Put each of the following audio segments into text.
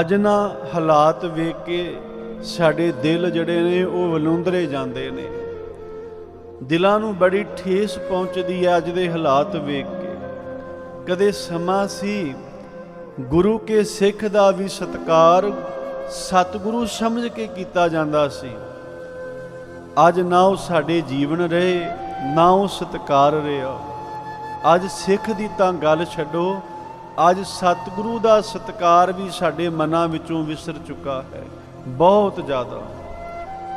ਅੱਜ ਨਾ ਹਾਲਾਤ ਵੇਖ ਕੇ ਸਾਡੇ ਦਿਲ ਜਿਹੜੇ ਨੇ ਉਹ ਵਲੂੰਦਰੇ ਜਾਂਦੇ ਨੇ। ਦਿਲਾਂ ਨੂੰ ਬੜੀ ਠੇਸ ਪਹੁੰਚਦੀ ਹੈ ਅੱਜ ਦੇ ਹਾਲਾਤ ਵੇਖ ਕੇ। ਕਦੇ ਸਮਾਂ ਸੀ ਗੁਰੂ ਕੇ ਸਿੱਖ ਦਾ ਵੀ ਸਤਕਾਰ ਸਤਿਗੁਰੂ ਸਮਝ ਕੇ ਕੀਤਾ ਜਾਂਦਾ ਸੀ। ਅੱਜ ਨਾ ਉਹ ਸਾਡੇ ਜੀਵਨ ਰਹੇ, ਨਾ ਉਹ ਸਤਕਾਰ ਰਿਹਾ। ਅੱਜ ਸਿੱਖ ਦੀ ਤਾਂ ਗੱਲ ਛੱਡੋ ਅੱਜ ਸਤਿਗੁਰੂ ਦਾ ਸਤਕਾਰ ਵੀ ਸਾਡੇ ਮਨਾਂ ਵਿੱਚੋਂ ਵਿਸਰ ਚੁੱਕਾ ਹੈ। ਬਹੁਤ ਜ਼ਿਆਦਾ।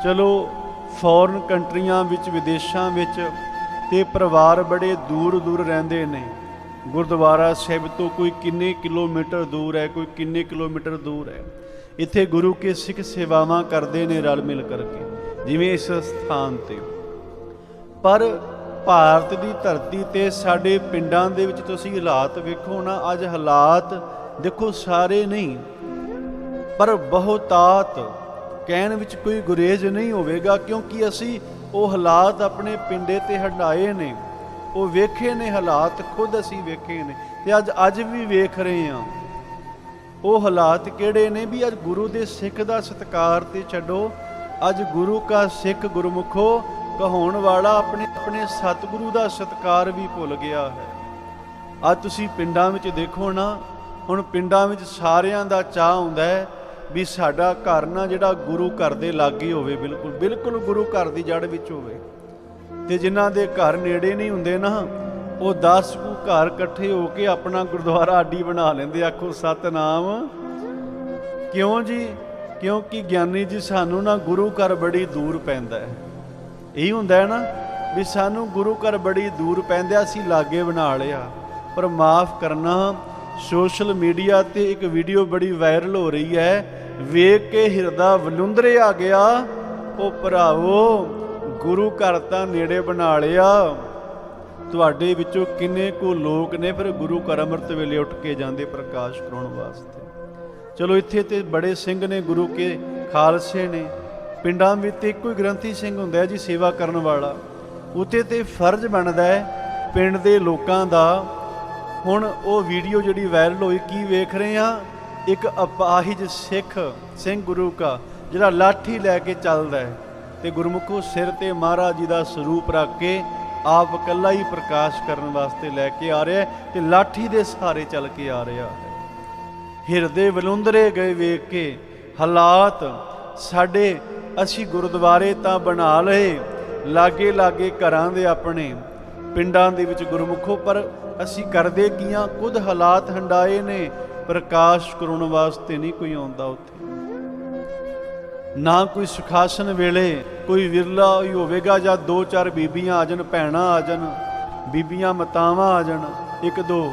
ਚਲੋ ਫੋਰਨ ਕੰਟਰੀਆਂ ਵਿੱਚ, ਵਿਦੇਸ਼ਾਂ ਵਿੱਚ ਤੇ ਪਰਿਵਾਰ ਬੜੇ ਦੂਰ ਦੂਰ ਰਹਿੰਦੇ ਨੇ। ਗੁਰਦੁਆਰਾ ਸਾਹਿਬ ਤੋਂ ਕੋਈ ਕਿੰਨੇ ਕਿਲੋਮੀਟਰ ਦੂਰ ਹੈ, ਕੋਈ ਕਿੰਨੇ ਕਿਲੋਮੀਟਰ ਦੂਰ ਹੈ। ਇੱਥੇ ਗੁਰੂ ਕੇ ਸਿੱਖ ਸੇਵਾਵਾਂ ਕਰਦੇ ਨੇ ਰਲ ਮਿਲ ਕਰਕੇ, ਜਿਵੇਂ ਇਸ ਸਥਾਨ ਤੇ। ਪਰ ਭਾਰਤ ਦੀ ਧਰਤੀ ਤੇ ਸਾਡੇ ਪਿੰਡਾਂ ਦੇ ਵਿੱਚ ਤੁਸੀਂ ਹਾਲਾਤ ਵੇਖੋ ਨਾ, ਅੱਜ ਹਾਲਾਤ ਦੇਖੋ ਸਾਰੇ ਨਹੀਂ, ਪਰ ਬਹੁਤਾਤ ਕਹਿਣ ਵਿੱਚ ਕੋਈ ਗੁਰੇਜ਼ ਨਹੀਂ ਹੋਵੇਗਾ, ਕਿਉਂਕਿ ਅਸੀਂ ਉਹ ਹਾਲਾਤ ਆਪਣੇ ਪਿੰਡੇ ਤੇ ਹਟਾਏ ਨੇ, ਉਹ ਵੇਖੇ ਨੇ ਹਾਲਾਤ, ਖੁਦ ਅਸੀਂ ਵੇਖੇ ਨੇ ਤੇ ਅੱਜ ਅੱਜ ਵੀ ਵੇਖ ਰਹੇ ਹਾਂ। ਉਹ ਹਾਲਾਤ ਕਿਹੜੇ ਨੇ ਵੀ ਅੱਜ ਗੁਰੂ ਦੇ ਸਿੱਖ ਦਾ ਸਤਕਾਰ ਤੇ ਛੱਡੋ, ਅੱਜ ਗੁਰੂ ਕਾ ਸਿੱਖ ਗੁਰਮੁਖੋ ਕਹਾਉਣ ਵਾਲਾ ਆਪਣੇ ਆਪਣੇ ਸਤਿਗੁਰੂ ਦਾ ਸਤਕਾਰ ਵੀ ਭੁੱਲ ਗਿਆ ਹੈ। ਅੱਜ ਤੁਸੀਂ ਪਿੰਡਾਂ ਵਿੱਚ ਦੇਖੋ ਨਾ, ਹੁਣ ਪਿੰਡਾਂ ਵਿੱਚ ਸਾਰਿਆਂ ਦਾ ਚਾਹ ਹੁੰਦਾ ਹੈ ਵੀ ਸਾਡਾ ਘਰ ਨਾ ਜਿਹੜਾ ਗੁਰੂ ਘਰ ਦੇ ਲਾਗੇ ਹੋਵੇ, ਬਿਲਕੁਲ ਬਿਲਕੁਲ ਗੁਰੂ ਘਰ ਦੀ ਜੜ ਵਿੱਚ ਹੋਵੇ। ਤੇ ਜਿਨ੍ਹਾਂ ਦੇ ਘਰ ਨੇੜੇ ਨਹੀਂ ਹੁੰਦੇ ਨਾ, ਉਹ 10 ਕੁ ਘਰ ਇਕੱਠੇ ਹੋ ਕੇ ਆਪਣਾ ਗੁਰਦੁਆਰਾ ਆਡੀ ਬਣਾ ਲੈਂਦੇ ਆਖੋ, ਸਤਨਾਮ। ਕਿਉਂ ਜੀ? ਕਿਉਂਕਿ ਗਿਆਨੀ ਜੀ ਸਾਨੂੰ ਨਾ ਗੁਰੂ ਘਰ ਬੜੀ ਦੂਰ ਪੈਂਦਾ ਹੈ। ਇਹੀ ਹੁੰਦਾ ਹੈ ਨਾ ਵੀ ਸਾਨੂੰ ਗੁਰੂ ਘਰ ਬੜੀ ਦੂਰ ਪੈਂਦਾ ਸੀ ਲਾਗੇ ਬਣਾ ਲਿਆ ਪਰ ਮਾਫ ਕਰਨਾ, ਸੋਸ਼ਲ ਮੀਡੀਆ ਤੇ ਇੱਕ ਵੀਡੀਓ ਬੜੀ ਵਾਇਰਲ ਹੋ ਰਹੀ ਹੈ। ਵੇਖ ਕੇ ਹਿਰਦਾ ਵਲੁੰਦਰੇ ਆ ਗਿਆ। ਉਹ ਭਰਾਵੋ, ਗੁਰੂ ਘਰ ਤਾਂ ਨੇੜੇ ਬਣਾ ਲਿਆ ਤੁਹਾਡੇ ਵਿੱਚੋਂ ਕਿੰਨੇ ਕੁ ਲੋਕ ਨੇ, ਫਿਰ ਗੁਰੂ ਘਰ ਅੰਮ੍ਰਿਤ ਵੇਲੇ ਉੱਠ ਕੇ ਜਾਂਦੇ ਪ੍ਰਕਾਸ਼ ਕਰਾਉਣ ਵਾਸਤੇ। ਚਲੋ, ਇੱਥੇ ਤੇ ਬੜੇ ਸਿੰਘ ਨੇ, ਗੁਰੂ ਕੇ ਖਾਲਸੇ ਨੇ। ਪਿੰਡਾਂ ਵਿੱਚ ਇੱਕੋ ਹੀ ਗ੍ਰੰਥੀ ਸਿੰਘ ਹੁੰਦਾ ਹੈ ਜੀ, ਸੇਵਾ ਕਰਨ ਵਾਲਾ। ਉਤੇ ਤੇ ਫਰਜ਼ ਬਣਦਾ ਹੈ, ਪਿੰਡ ਦੇ ਲੋਕਾਂ ਦਾ, ਹੁਣ ਉਹ ਵੀਡੀਓ ਜਿਹੜੀ ਵਾਇਰਲ ਹੋਈ, ਕੀ ਵੇਖ ਰਹੇ ਆ ਇੱਕ ਅਪਾਹਿਜ ਸਿੱਖ ਸਿੰਘ ਗੁਰੂ ਕਾ, ਜਿਹੜਾ ਲਾਠੀ ਲੈ ਕੇ ਚੱਲਦਾ ਹੈ ਤੇ ਗੁਰਮੁਖੋ ਸਿਰ ਤੇ ਮਹਾਰਾਜ ਜੀ ਦਾ ਸਰੂਪ ਰੱਖ ਕੇ ਆਪ ਇਕੱਲਾ ਹੀ ਪ੍ਰਕਾਸ਼ ਕਰਨ ਵਾਸਤੇ ਲੈ ਕੇ ਆ ਰਿਹਾ ਹੈ ਤੇ ਲਾਠੀ ਦੇ ਸਹਾਰੇ ਚੱਲ ਕੇ ਆ ਰਿਹਾ ਹੈ। ਹਿਰਦੇ ਵਲੁੰਦਰੇ ਗਏ ਵੇਖ ਕੇ ਹਾਲਾਤ ਸਾਡੇ ਅਸੀਂ ਗੁਰਦੁਆਰੇ ਤਾਂ ਬਣਾ ਲਏ, ਲਾਗੇ ਲਾਗੇ ਘਰਾਂ ਦੇ ਆਪਣੇ। ਪਿੰਡਾਂ ਦੇ ਵਿੱਚ ਗੁਰਮੁਖੋ, ਪਰ ਅਸੀਂ ਕਰਦੇ ਕੀਆਂ, ਖੁਦ ਹਾਲਾਤ ਹੰਡਾਏ ਨੇ, ਪ੍ਰਕਾਸ਼ ਕਰਾਉਣ ਵਾਸਤੇ ਨਹੀਂ ਕੋਈ ਆਉਂਦਾ ਉੱਥੇ। ਨਾ ਕੋਈ ਸੁਖਾਸਨ ਵੇਲੇ, ਕੋਈ ਵਿਰਲਾ ਹੀ ਹੋਵੇਗਾ ਜਾਂ ਦੋ ਚਾਰ ਬੀਬੀਆਂ ਆ ਜਾਣ, ਭੈਣਾਂ ਆ ਜਾਣ, ਬੀਬੀਆਂ ਮਤਾਵਾਂ ਆ ਜਾਣ, ਇੱਕ ਦੋ।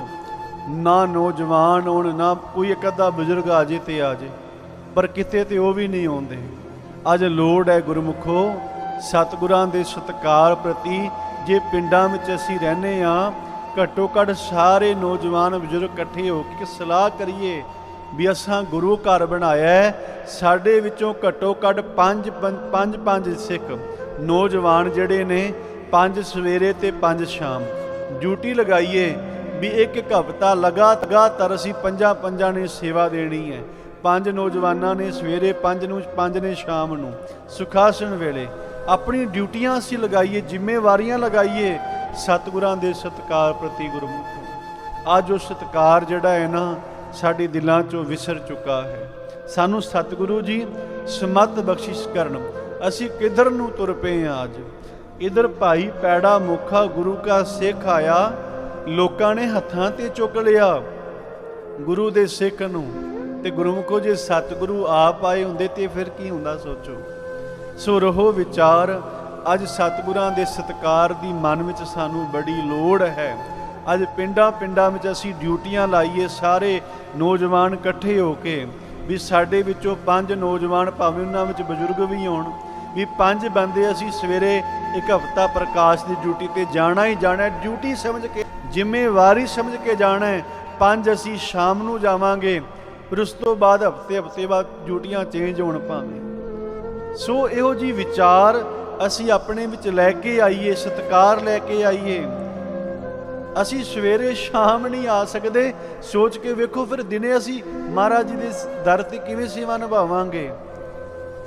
ਨਾ ਨੌਜਵਾਨ ਹੋਣ, ਨਾ ਕੋਈ ਇੱਕ ਅੱਧਾ ਬਜ਼ੁਰਗ ਆ ਜੇ ਤੇ ਆ ਜੇ, ਪਰ ਕਿਤੇ ਤੇ ਉਹ ਵੀ ਨਹੀਂ ਆਉਂਦੇ। ਅੱਜ ਲੋੜ ਹੈ ਗੁਰਮੁਖੋ, ਸਤਿਗੁਰਾਂ ਦੇ ਸਤਕਾਰ ਪ੍ਰਤੀ ਜੇ ਪਿੰਡਾਂ ਵਿੱਚ ਅਸੀਂ ਰਹਨੇ ਆ ਘੱਟੋ ਘੱਟ ਸਾਰੇ ਨੌਜਵਾਨ ਬਜ਼ੁਰਗ ਇਕੱਠੇ ਹੋ ਕੇ ਸਲਾਹ ਕਰੀਏ ਵੀ ਅਸਾਂ ਗੁਰੂ ਘਰ ਬਣਾਇਆ ਸਾਡੇ ਵਿੱਚੋਂ ਘੱਟੋ ਘੱਟ ਪੰਜ ਪੰਜ- ਪੰਜ ਪੰਜ ਸਿੱਖ ਨੌਜਵਾਨ ਜਿਹੜੇ ਨੇ, ਪੰਜ ਸਵੇਰੇ ਤੇ ਪੰਜ ਸ਼ਾਮ। ਡਿਊਟੀ ਲਗਾਈਏ ਵੀ ਇੱਕ ਇੱਕ ਹਫ਼ਤਾ ਲਗਾਤਾਰ ਅਸੀਂ ਪੰਜਾਂ ਪੰਜਾਂ ਨੇ ਸੇਵਾ ਦੇਣੀ ਹੈ। ਪੰਜ ਨੌਜਵਾਨਾਂ ਨੇ ਸਵੇਰੇ ਪੰਜ ਨੂੰ, ਪੰਜ ਨੇ ਸ਼ਾਮ ਨੂੰ ਸੁਖਾਸਨ ਵੇਲੇ ਆਪਣੀ ਡਿਊਟੀਆਂ ਅਸੀਂ ਲਗਾਈਏ, ਜ਼ਿੰਮੇਵਾਰੀਆਂ ਲਗਾਈਏ, ਸਤਿਗੁਰਾਂ ਦੇ ਸਤਕਾਰ ਪ੍ਰਤੀ ਗੁਰਮੁਖੋ ਅੱਜ ਉਹ ਸਤਕਾਰ ਜਿਹੜਾ ਹੈ ਨਾ, ਸਾਡੇ ਦਿਲਾਂ ਚੋਂ ਵਿਸਰ ਚੁੱਕਾ ਹੈ। ਸਾਨੂੰ ਸਤਿਗੁਰੂ ਜੀ, ਸਮਤ ਬਖਸ਼ਿਸ਼ ਕਰਨ। ਅਸੀਂ ਕਿਧਰ ਨੂੰ ਤੁਰ ਪਏ ਹਾਂ ਅੱਜ? ਇਧਰ ਭਾਈ ਪੈੜਾ ਮੁਖਾ ਗੁਰੂ ਕਾ ਸਿੱਖ ਆਇਆ, ਲੋਕਾਂ ਨੇ ਹੱਥਾਂ ਤੇ ਚੁੱਕ ਲਿਆ। ਗੁਰੂ ਦੇ ਸਿੱਖ ਨੂੰ ਤੇ ਗੁਰਮੁਖੋ ਜੇ ਸਤਿਗੁਰੂ ਆਪ ਆਏ ਹੁੰਦੇ ਤੇ ਫਿਰ ਕੀ ਹੁੰਦਾ ਸੋਚੋ? ਸੋ ਰਹੋ ਵਿਚਾਰ, ਅੱਜ ਸਤਿਗੁਰਾਂ ਦੇ ਸਤਕਾਰ ਦੀ ਮਨ ਵਿੱਚ ਸਾਨੂੰ ਬੜੀ ਲੋੜ ਹੈ। ਅੱਜ ਪਿੰਡਾਂ ਪਿੰਡਾਂ ਵਿੱਚ ਅਸੀਂ ਡਿਊਟੀਆਂ ਲਾਈਏ, ਸਾਰੇ ਨੌਜਵਾਨ ਇਕੱਠੇ ਹੋ ਕੇ, ਵੀ ਸਾਡੇ ਵਿੱਚੋਂ ਪੰਜ ਨੌਜਵਾਨ ਭਾਵੇਂ ਉਹਨਾਂ ਵਿੱਚ ਬਜ਼ੁਰਗ ਵੀ ਹੋਣ, ਵੀ ਪੰਜ ਬੰਦੇ ਅਸੀਂ ਸਵੇਰੇ ਇੱਕ ਹਫ਼ਤਾ ਪ੍ਰਕਾਸ਼ ਦੀ ਡਿਊਟੀ ਤੇ ਜਾਣਾ ਹੀ ਜਾਣਾ, ਡਿਊਟੀ ਸਮਝ ਕੇ, ਜ਼ਿੰਮੇਵਾਰੀ ਸਮਝ ਕੇ ਜਾਣਾ ਹੈ, ਪੰਜ ਅਸੀਂ ਸ਼ਾਮ ਨੂੰ ਜਾਵਾਂਗੇ। ਫਿਰ ਉਸ ਤੋਂ ਬਾਅਦ ਹਫ਼ਤੇ ਹਫ਼ਤੇ ਬਾਅਦ ਡਿਊਟੀਆਂ ਚੇਂਜ ਹੋਣ ਭਾਵੇਂ। ਸੋ ਇਹੋ ਜੀ ਵਿਚਾਰ ਅਸੀਂ ਆਪਣੇ ਵਿੱਚ ਲੈ ਕੇ ਆਈਏ, ਸਤਕਾਰ ਲੈ ਕੇ ਆਈਏ। ਅਸੀਂ ਸਵੇਰੇ ਸ਼ਾਮ ਨਹੀਂ ਆ ਸਕਦੇ, ਸੋਚ ਕੇ ਵੇਖੋ ਫਿਰ ਦਿਨੇ ਅਸੀਂ ਮਹਾਰਾਜ ਜੀ ਦੇ ਦਰ ਤੇ ਕਿਵੇਂ ਸੇਵਾ ਨਿਭਾਵਾਂਗੇ।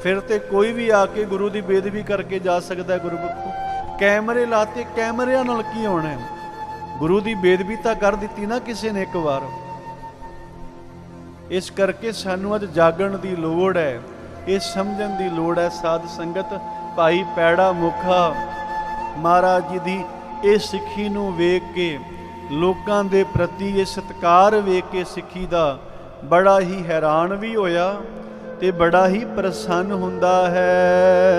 ਫਿਰ ਤੇ ਕੋਈ ਵੀ ਆ ਕੇ ਗੁਰੂ ਦੀ ਬੇਦਬੀ ਕਰਕੇ ਜਾ ਸਕਦਾ ਹੈ ਕੈਮਰੇ ਲਾਤੇ, ਕੈਮਰਿਆਂ ਨਾਲ ਕੀ ਹੋਣਾ ਗੁਰੂ ਦੀ ਬੇਦਬੀ ਤਾਂ ਕਰ ਦਿੱਤੀ ਨਾ ਕਿਸੇ ਨੇ ਇੱਕ ਵਾਰ। ਇਸ ਕਰਕੇ ਸਾਨੂੰ ਅੱਜ ਜਾਗਣ ਦੀ ਲੋੜ ਹੈ, ਇਹ ਸਮਝਣ ਦੀ ਲੋੜ ਹੈ ਸਾਧ ਸੰਗਤ, ਭਾਈ ਪੈੜਾ ਮੁਖਾ ਮਹਾਰਾਜ ਜੀ ਦੀ ਇਹ ਸਿੱਖੀ ਨੂੰ ਵੇਖ ਕੇ, ਲੋਕਾਂ ਦੇ ਪ੍ਰਤੀ ਇਹ ਸਤਕਾਰ ਵੇਖ ਕੇ ਸਿੱਖੀ ਦਾ ਬੜਾ ਹੀ ਹੈਰਾਨ ਵੀ ਹੋਇਆ ਤੇ ਬੜਾ ਹੀ ਪ੍ਰਸੰਨ ਹੁੰਦਾ ਹੈ।